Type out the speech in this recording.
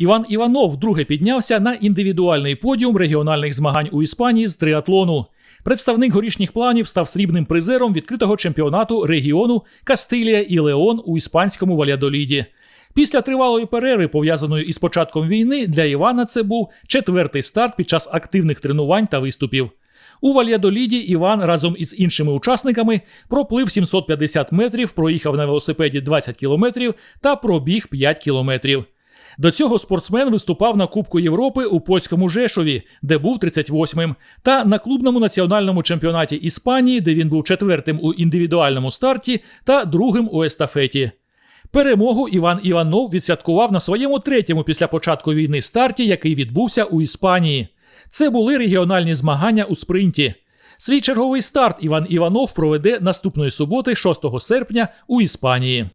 Іван Іванов вдруге піднявся на індивідуальний подіум регіональних змагань у Іспанії з триатлону. Представник горішніх планів став срібним призером відкритого чемпіонату регіону Кастилія і Леон у іспанському Валядоліді. Після тривалої перерви, пов'язаної із початком війни, для Івана це був четвертий старт під час активних тренувань та виступів. У Вальядоліді Іван разом із іншими учасниками проплив 750 метрів, проїхав на велосипеді 20 кілометрів та пробіг 5 кілометрів. До цього спортсмен виступав на Кубку Європи у польському Жешові, де був 38-м, та на клубному національному чемпіонаті Іспанії, де він був четвертим у індивідуальному старті та другим у естафеті. Перемогу Іван Іванов відсвяткував на своєму третьому після початку війни старті, який відбувся у Іспанії. Це були регіональні змагання у спринті. Свій черговий старт Іван Іванов проведе наступної суботи, 6 серпня, у Іспанії.